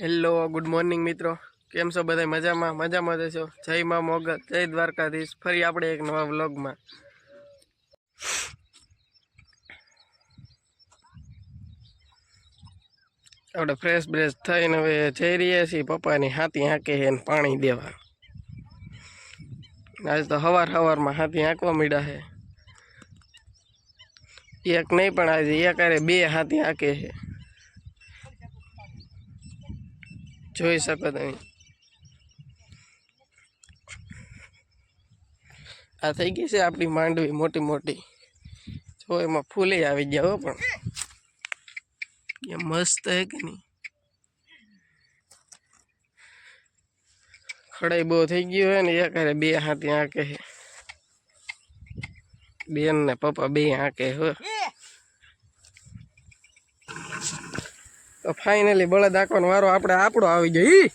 Hello good morning મિત્રો. કેમ છો બધા? મજામાં? મજામાં જશો જય મા મોગલ, જય દ્વારકાધીશ. ફરી આપણે એક નવા વ્લોગમાં. આપણે ફ્રેશ બ્રેશ થઈને હવે જઈ રહ્યા છીએ પપ્પાની હાથી હાંકે છે પાણી દેવા. આજ તો હવાર હવારમાં હાથી હાંકવા મીડા છે. એક નહીં પણ આજે એક અરે બે હાથી હાંકે છે. જોઈ શકો તમે. આ થઈ ગઈ છે આપણી માંડવી મોટી મોટી. જો એમાં ફૂલે આવી ગયા હો પણ. એ મસ્ત હે કે નહીં? ખડાઈ બહુ થઈ ગયું હોય ને, એક હારે બે હાથી આંકે બેન ને પપ્પા બે આંકે હો. તો ફાઇનલી બળદ આંકવાનો વારો આપણે આપણો આવી ગયો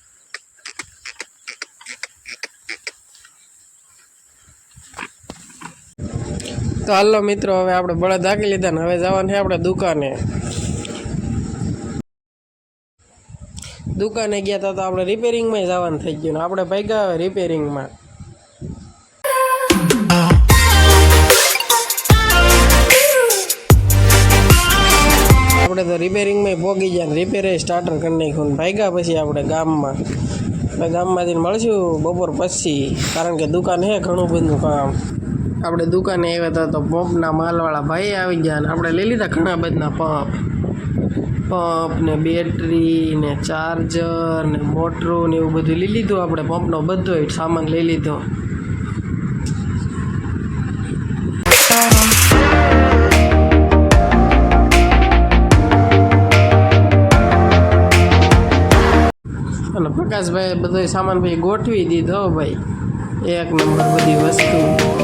તો હાલો મિત્રો, હવે આપણે બળદ આંકી લીધા ને હવે જવાનું છે આપણે દુકાને. દુકાને ગયા હતા તો આપણે રિપેરિંગમાં જવાનું થઈ ગયું ને આપણે ભાગ્યા હવે રિપેરિંગમાં આપણે તો રિપેરિંગમાં પોગી ગયા રિપેરે સ્ટાર્ટર કરી નાખ્યું ભાગ્યા પછી આપણે ગામમાં. ગામમાંથી મળશું બપોર પછી, કારણ કે દુકાન હે ઘણું બધું કામ. આપણે દુકાને આવ્યા હતા તો પંપના માલવાળા ભાઈ આવી ગયા ને આપણે લઈ લીધા ઘણા બધા પંપ. પંપ ને બેટરી ને ચાર્જર ને મોટરો ને એવું બધું લઈ લીધું. આપણે પંપનો બધો સામાન લઈ લીધો. અને પ્રકાશભાઈ બધો સામાન ભાઈ ગોઠવી દીધો ભાઈ. એક નંબર બધી વસ્તુ.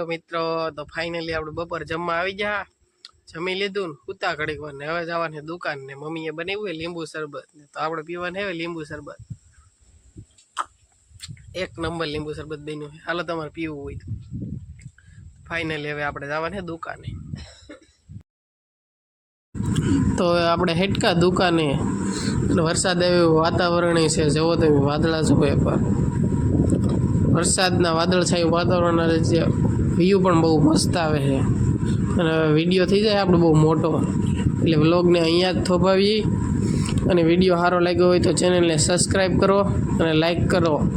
હેલો મિત્રો, તો ફાઇનલી આપણે બપોર જમવા આવી ગયા. જમી લીધું ને કૂતા ઘડીક ને હવે જવાની દુકાન ને મમ્મીએ બનાવ્યું લીંબુ શરબત તો આપણે પીવાનું હવે લીંબુ શરબત. એક નંબર લીંબુ શરબત બન્યું છે. હાલો તમારે પીવું હોય ફાઇનલી હવે આપણે જવાનું દુકાને. તો આપણે હેટકા દુકાને. વરસાદ એવું વાતાવરણ છે જવો તો વાદળા જુઓ પર. વરસાદના વાદળછાયું વાતાવરણના લીધે વ્યૂ પણ બહુ મસ્ત આવે છે. અને વીડિયો થઈ જાય આપણો બહુ મોટો. એટલે વ્લોગને અહીંયા જ થોભાવીએ. અને વીડિયો સારો લાગ્યો હોય તો ચેનલને સબસ્ક્રાઈબ કરો અને લાઈક કરો.